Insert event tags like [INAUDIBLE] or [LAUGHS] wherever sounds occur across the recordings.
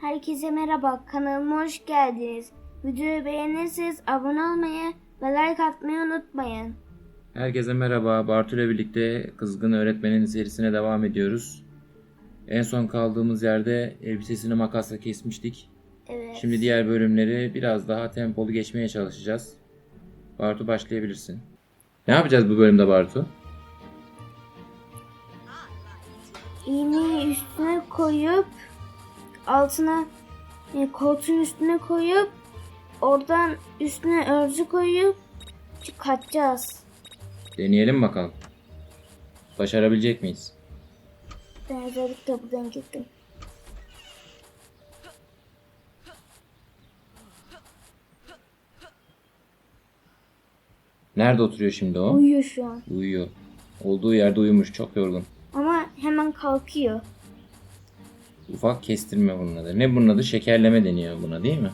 Herkese merhaba, kanalıma hoş geldiniz. Videoyu beğenirseniz abone olmayı ve like atmayı unutmayın. Herkese merhaba. Bartu ile birlikte Kızgın Öğretmenin serisine devam ediyoruz. En son kaldığımız yerde elbisesini makasla kesmiştik. Evet. Şimdi diğer bölümleri biraz daha tempolu geçmeye çalışacağız. Bartu başlayabilirsin. Ne yapacağız bu bölümde Bartu? İğneyi üstüne koyup altına e, koltuğun üstüne koyup oradan üstüne örgü koyup kaçacağız. Deneyelim bakalım. Başarabilecek miyiz? Ben özellikle buradan gittim. Nerede oturuyor şimdi o? Uyuyor şu an. Uyuyor. Olduğu yerde uyumuş. Çok yorgun. Ama hemen kalkıyor. Ufak kestirme bunun adı. Ne bunun adı? Şekerleme deniyor buna değil mi?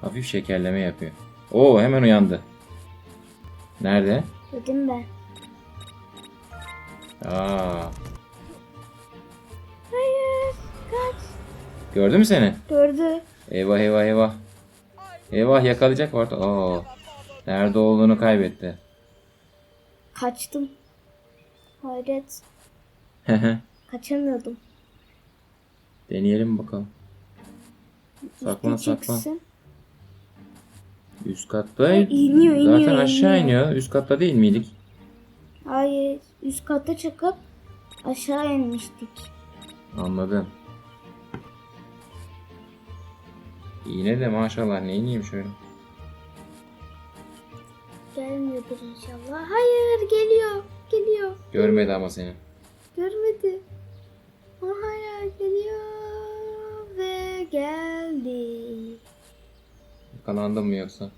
Hafif şekerleme yapıyor. Oo hemen uyandı. Nerede? Dedim ben. Aa, Hayır. Kaç. gördü mü seni? Gördü. Eyvah eyvah eyvah. Eyvah yakalayacak orada. Oo. Nerede olduğunu kaybetti. Kaçtım. Hayret. Kaçamıyordum. Deneyelim bakalım. Saklan saklan. Üst katta. Ay, iniyor, iniyor, Zaten aşağı iniyor. iniyor. Üst katta değil miydik? Hayır. Üst kata çıkıp aşağı inmiştik. Anladım. Yine de maşallah ne ineyim şöyle. Gelmiyordur inşallah. Hayır geliyor. Geliyor. Görmedi ama seni. Görmedi. Hala geliyor. Ve geldi. Yakalandın mı yoksa?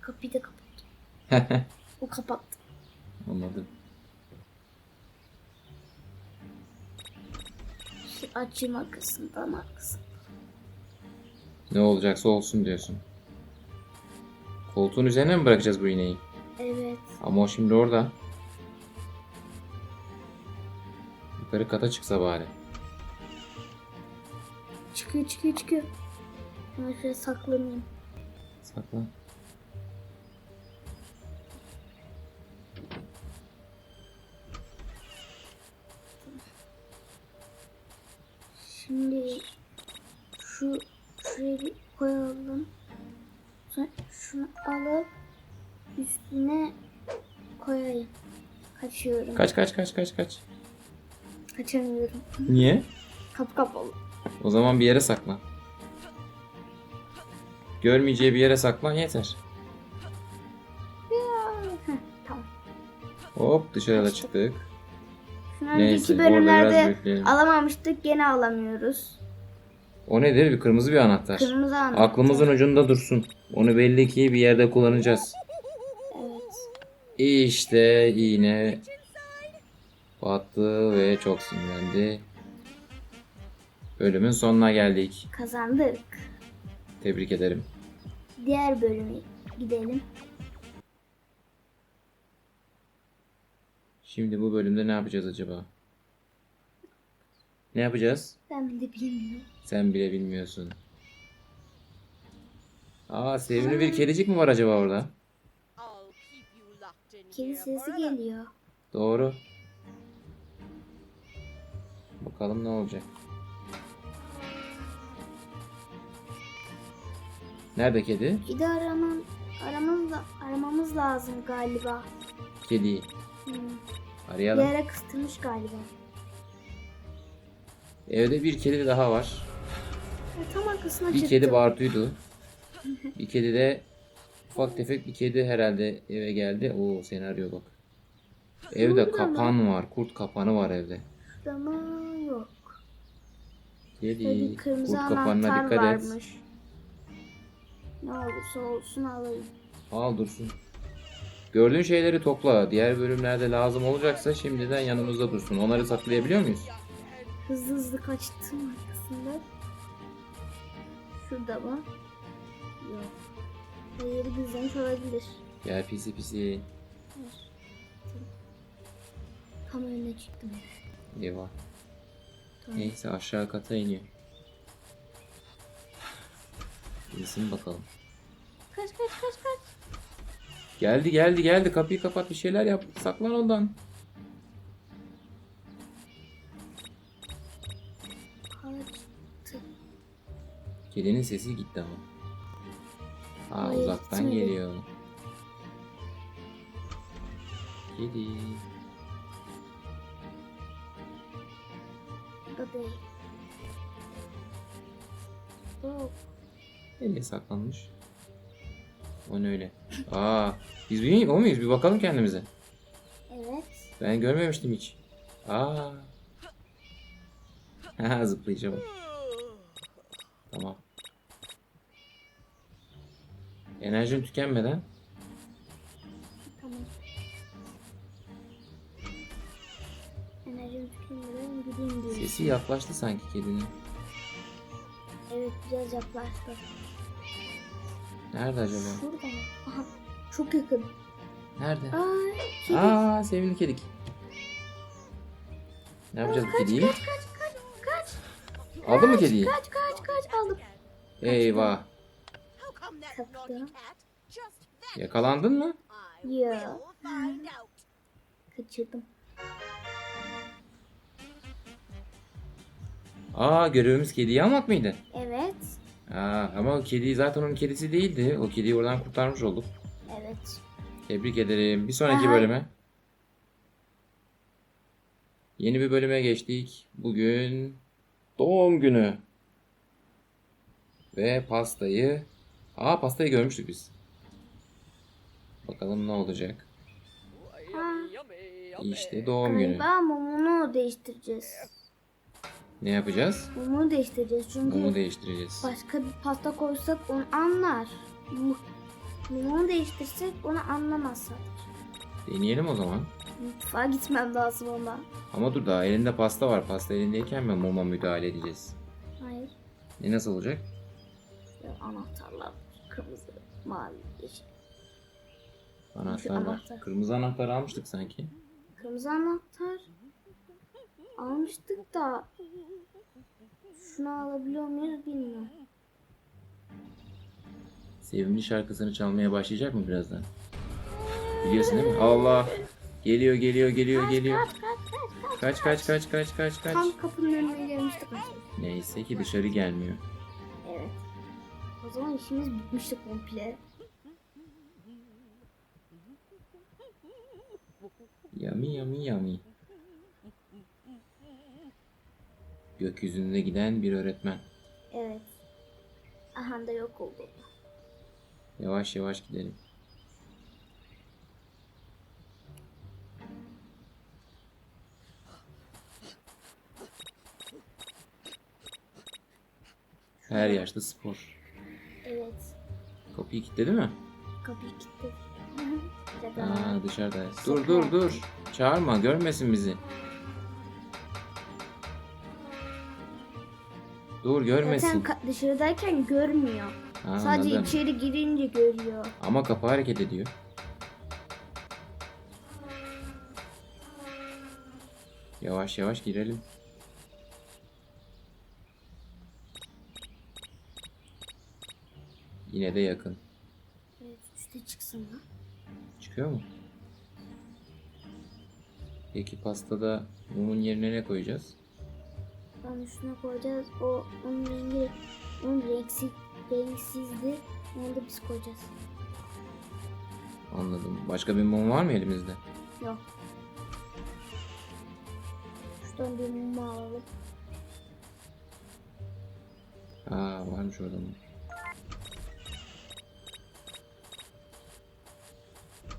Kapıyı da kapattı. [LAUGHS] O kapattı. Anladım. Şu açım arkasından arkasından. Ne olacaksa olsun diyorsun. Koltuğun üzerine mi bırakacağız bu iğneyi? Evet. Ama o şimdi orada. Yukarı kata çıksa bari. Çıkıyor çıkıyor çıkıyor. Hemen şöyle saklanayım. Saklan. Şimdi şu şuraya bir koyalım. Sonra şunu alıp üstüne koyayım. Kaçıyorum. Kaç kaç kaç kaç kaç. Kaçamıyorum. Niye? Kapı kapalı. O zaman bir yere saklan. Görmeyeceği bir yere saklan yeter. Heh, tamam. Hop dışarıda çıktık. Şunu Neyse, önceki orada biraz bölümlerde bekleyelim. alamamıştık. Gene alamıyoruz. O nedir? Bir kırmızı bir anahtar. Kırmızı anahtar. Aklımızın ucunda dursun. Onu belli ki bir yerde kullanacağız. Evet. İşte iğne battı ve çok sinirlendi. Bölümün sonuna geldik. Kazandık. Tebrik ederim. Diğer bölüme gidelim. Şimdi bu bölümde ne yapacağız acaba? Ne yapacağız? Ben de bilmiyorum. Sen bile bilmiyorsun. Aa sevimli bir kedicik mi var acaba orada? Kedi sesi geliyor. Doğru. Bakalım ne olacak. Nerede kedi? Bir de aramam, aramamız, aramamız lazım galiba. Kediyi. Hmm. Bir Arayalım. yere kıstırmış galiba. Evde bir kedi daha var. Ya, tam arkasına Bir çıktım. kedi Bartu'ydu. Bir kedi de ufak tefek bir kedi herhalde eve geldi. Oo seni arıyor bak. Evde Burada mı? kapan var. Kurt kapanı var evde. Mı? Yok. Kırmızı Kurt kapanına dikkat et. varmış. Ne olursa olsun alayım. Al dursun. Gördüğün şeyleri topla. Diğer bölümlerde lazım olacaksa şimdiden yanımızda dursun. Onları saklayabiliyor muyuz? Hızlı hızlı kaçtım arkasında. Şurada mı? Yok. Hayır gizlemiş olabilir. Gel pisi pisi. Tam önüne çıktım. Eyvah. Neyse aşağı kata iniyor. İnsin bakalım. Kaç kaç kaç kaç. Geldi geldi geldi kapıyı kapat bir şeyler yap. Saklan ondan. Kaçtı. Kedinin sesi gitti ama. Aa Hayır, uzaktan gitmedi. geliyor. Kedi. O değil. Bu Nereye saklanmış? O ne öyle? Aa, biz bir o muyuz? Bir bakalım kendimize. evet. Ben görmemiştim hiç. Aa. [LAUGHS] Ha zıplayacağım. Tamam. Enerjim tükenmeden sesi yaklaştı sanki kedinin. Evet biraz yaklaştı. Nerede acaba? Şurada mı? Aha. Çok yakın. Nerede? Aa, kedi. Aa sevimli kedik. Ne yapacağız bu kediyi? Kaç kaç kaç kaç. Aldın mı kediyi? Kaç kaç kaç aldım. Eyvah. How come that Kaptı. naughty cat just vanished? Yakalandın mı? Find out. Kaçırdım. Aa görevimiz kediyi almak mıydı? Evet. Aa, ama o kedi zaten onun kedisi değildi. O kediyi oradan kurtarmış olduk. Evet. Tebrik ederim. Bir sonraki Aha. bölüme. Yeni bir bölüme geçtik. Bugün doğum günü. Ve pastayı... Aa pastayı görmüştük biz. Bakalım ne olacak. Ha. İşte doğum günü. Galiba mumunu değiştireceğiz. Ne yapacağız? Mumunu değiştireceğiz çünkü Mumu değiştireceğiz. başka bir pasta koysak onu anlar. Mumunu değiştirsek onu anlamaz. Deneyelim o zaman. Mutfağa gitmem lazım ona. Ama dur daha elinde pasta var. Pasta elindeyken mi muma müdahale edeceğiz? Hayır. Ne nasıl olacak? Ya anahtarlar kırmızı, mavi, yeşil. Anahtar var. anahtar. Kırmızı anahtar almıştık sanki. Kırmızı anahtar almıştık da şunu alabiliyor muyuz bilmiyorum. Sevimli şarkısını çalmaya başlayacak mı birazdan? Biliyorsun değil mi? Allah! Geliyor, geliyor, geliyor, geliyor. Kaç kaç kaç kaç. Kaç, kaç, kaç, kaç. Tam kapının önüne gelmiştik. Neyse ki dışarı gelmiyor. Evet. O zaman işimiz bitmişti komple. Yami, yami, yami. Gökyüzünde giden bir öğretmen. Evet. Aha da yok oldu. Yavaş yavaş gidelim. Her yaşta spor. Evet. Kapıyı kilitledi mi? Kapıyı kilitledik. Cadı. Aa dışarıda. Dur dur dur. Çağırma görmesin bizi. Dur Zaten görmesin. ka- dışarıdayken görmüyor. Ha, Sadece anladım. içeri girince görüyor. Ama kapı hareket ediyor. Yavaş yavaş girelim. Yine de yakın. Evet üste çıksın lan. Çıkıyor mu? Peki pastada mumun yerine ne koyacağız? Ben üstüne koyacağız. O onun rengi onun renksiz renksizdi. Onu da biz koyacağız. Anladım. Başka bir mum var mı elimizde? Yok. Şuradan bir mumu alalım. Aa varmış orada mum.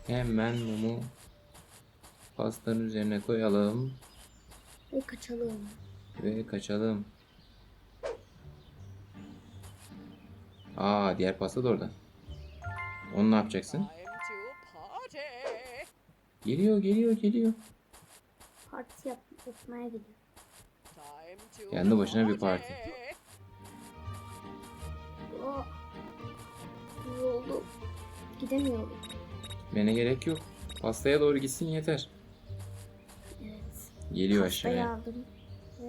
Hemen mumu pastanın üzerine koyalım Ve kaçalım. Ve kaçalım. Aa diğer pasta da orada. Onu ne yapacaksın? Geliyor geliyor geliyor. Parti yap yapmaya gidiyor. Kendi başına bir parti. O ne oldu? Gidemiyorum. Bana gerek yok. Pastaya doğru gitsin yeter. Evet. Geliyor Pastayı aşağıya. aldım.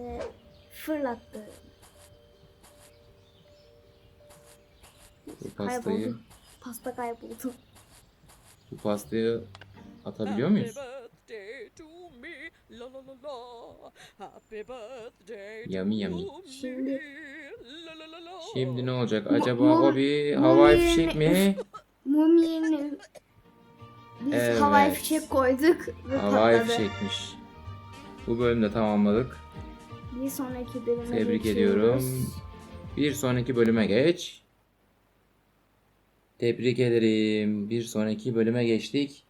Ve Fırlattı. Bu pastayı, Kayboldu. Pasta kayboldu. bu pastayı atabiliyor muyuz? birthday to me, la la la la. Happy birthday to Yummy yummy. me, Şimdi- la la la la. Şimdi ne olacak? Acaba mum- o bir havai fişek mi? Mum yerine biz Evet. havai fişek koyduk ve Havai patladı. fişekmiş. Bu bölümde tamamladık. Bir sonraki bölüme Tebrik geçiyoruz. ediyorum. Bir sonraki bölüme geç. Tebrik ederim. Bir sonraki bölüme geçtik.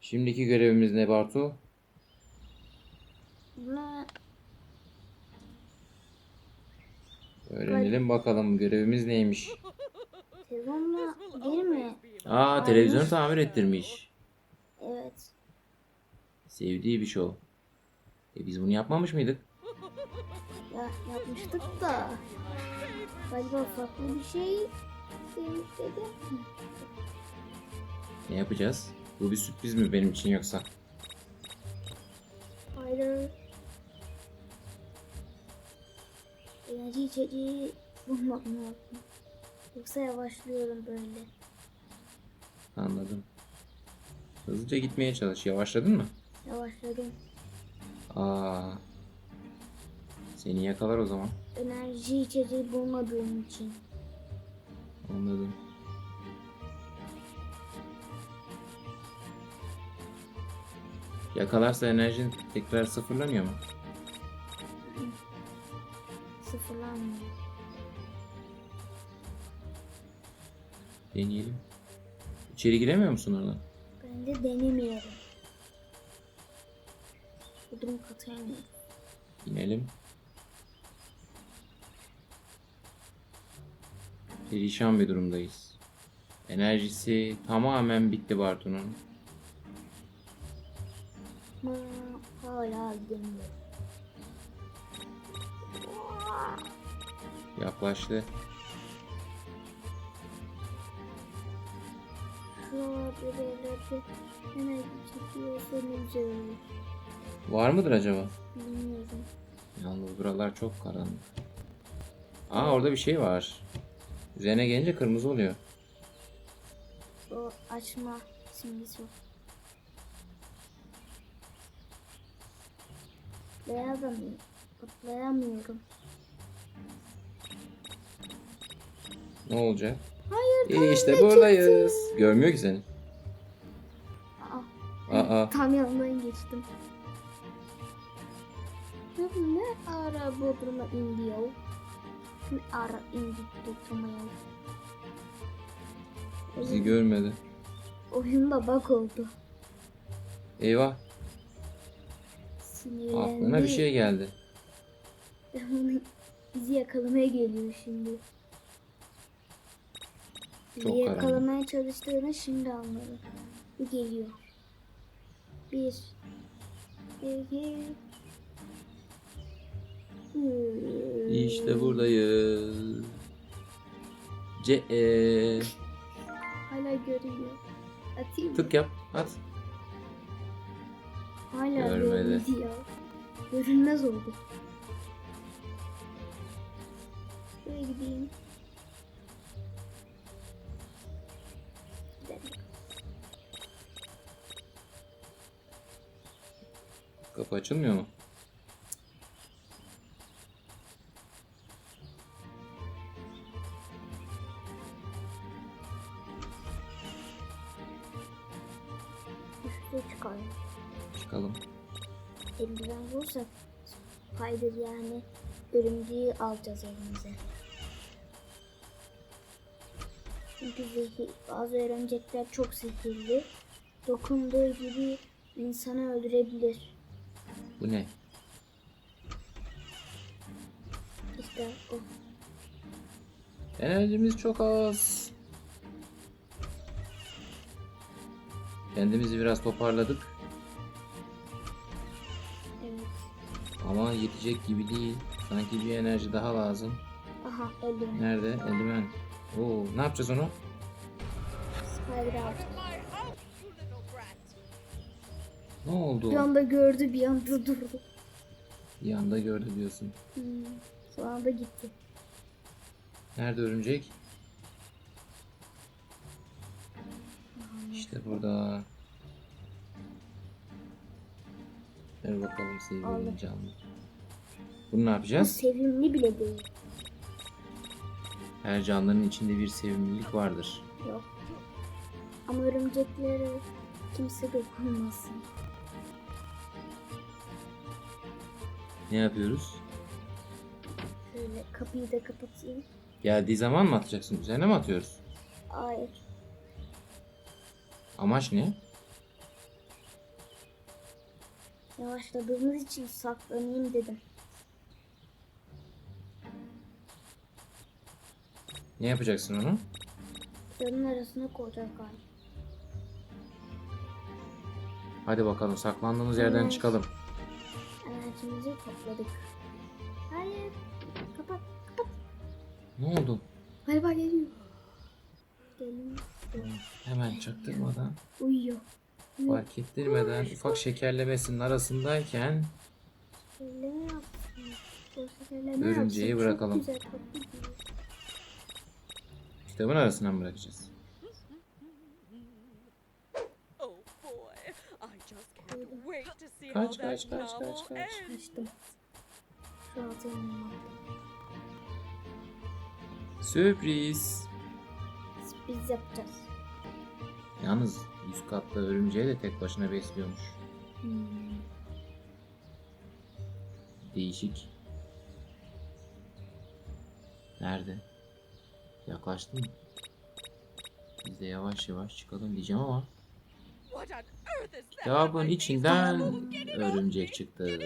Şimdiki görevimiz ne Bartu? Buna Öğrenelim bakalım görevimiz neymiş. telefonla değil mi? Aa televizyonu tamir ettirmiş. Evet. Sevdiği bir show. E biz bunu yapmamış mıydık? Ya yapmıştık da galiba farklı bir şey demiş dedi. Ne yapacağız? Bu bir sürpriz mi benim için yoksa? Hayır. Enerji içeceği bulmam lazım. Yoksa yavaşlıyorum böyle. Anladım. Hızlıca gitmeye çalış. Yavaşladın mı? Yavaşladım. Aa. Seni yakalar o zaman. Enerji içeceği bulmadığım için. Anladım. Yakalarsa enerjin tekrar sıfırlanıyor mu? Sıfırlanmıyor. Deneyelim. İçeri giremiyor musun oradan? Ben de denemiyorum. Bu durum katılamıyorum. İnelim. Perişan bir durumdayız. Enerjisi tamamen bitti Bartu'nun. Hala demiyorum. Yaklaştı. Var mıdır acaba? Bilmiyorum. Yalnız buralar çok karanlık. Aa orada bir şey var. Üzerine gelince kırmızı oluyor. O açma simgesi o. Atlayamıyorum. Atlayamıyorum. Ne olacak? Hayır İyi işte buradayız. Görmüyor ki seni. Aa, Aa tam yanından geçtim. Ne ara Bodrum'a indi ya? Ne ara ya? bizi görmedi. Oyunda bak oldu. Eyvah Sinirlendi. aklına bir şey geldi. [LAUGHS] Bizi yakalamaya geliyor şimdi. Bizi Çok karanlık. yakalamaya çalıştığını şimdi anladım. Bu geliyor. Bir. iki. İşte buradayız. Ce e Hala görüyor. Atayım mı? tık yap at. Hala Görmedi. görmedi ya. Görünmez oldu. Şuraya gideyim. Kapı açılmıyor mu? Çıkalım. Çıkalım. Eldiven bulursak faydalı yani örümceği alacağız elimize. Çünkü zehir, bazı örümcekler çok zehirli. Dokunduğu gibi insanı öldürebilir. Bu ne? İşte o. Enerjimiz çok az. Kendimizi biraz toparladık Evet. ama yetecek gibi değil. Sanki bir enerji daha lazım. Aha eldiven. Nerede? Eldiven. Oo, ne yapacağız onu? Spider. Ne oldu? Bir anda gördü bir anda durdu. Bir anda gördü diyorsun. Hmm. Son anda gitti. Nerede örümcek? İşte burada. Ver bakalım sevgili Aldım. canlı. Bunu ne Bu yapacağız? sevimli bile değil. Her canlının içinde bir sevimlilik vardır. Yok. Ama örümceklere kimse dokunmasın. Ne yapıyoruz? Şöyle kapıyı da kapatayım. Geldiği zaman mı atacaksın? Üzerine mi atıyoruz? Hayır. Amaç ne? Yavaşladığımız için saklanayım dedim. Ne yapacaksın onu? Kıranın arasına koyacağız galiba. Hadi bakalım saklandığımız yerden Evet. çıkalım. Enerjimizi topladık. Hayır. Kapat. Kapat. Ne oldu? Galiba geliyor. Geliyor. Hemen çaktırmadan, Uyuyor. Fark ettirmeden ufak şekerlemesinin arasındayken yapsın. Bu ne Örümceği yapsın? bırakalım. Çok güzel gidiyor. kitabın arasına mı bırakacağız? Oh boy, I just can't wait to see Kaç, that kaç, kaç, novel kaç, kaç. ends. Açtım. Şu altı yanıma Sürpriz. Biz yapacağız. Yalnız üst katta örümceği de tek başına besliyormuş. Hmm. Değişik. Nerede? Yaklaştı mı? Biz de yavaş yavaş çıkalım diyeceğim ama cevabın içinden örümcek çıktı.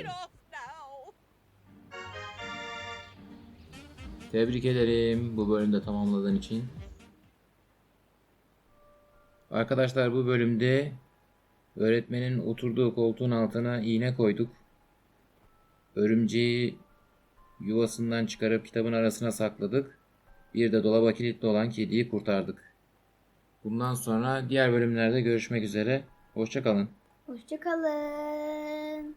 Tebrik ederim bu bölümde tamamladığın için. Arkadaşlar bu bölümde öğretmenin oturduğu koltuğun altına iğne koyduk. Örümceği yuvasından çıkarıp kitabın arasına sakladık. Bir de dolaba kilitli olan kediyi kurtardık. Bundan sonra diğer bölümlerde görüşmek üzere. Hoşçakalın. Hoşçakalın.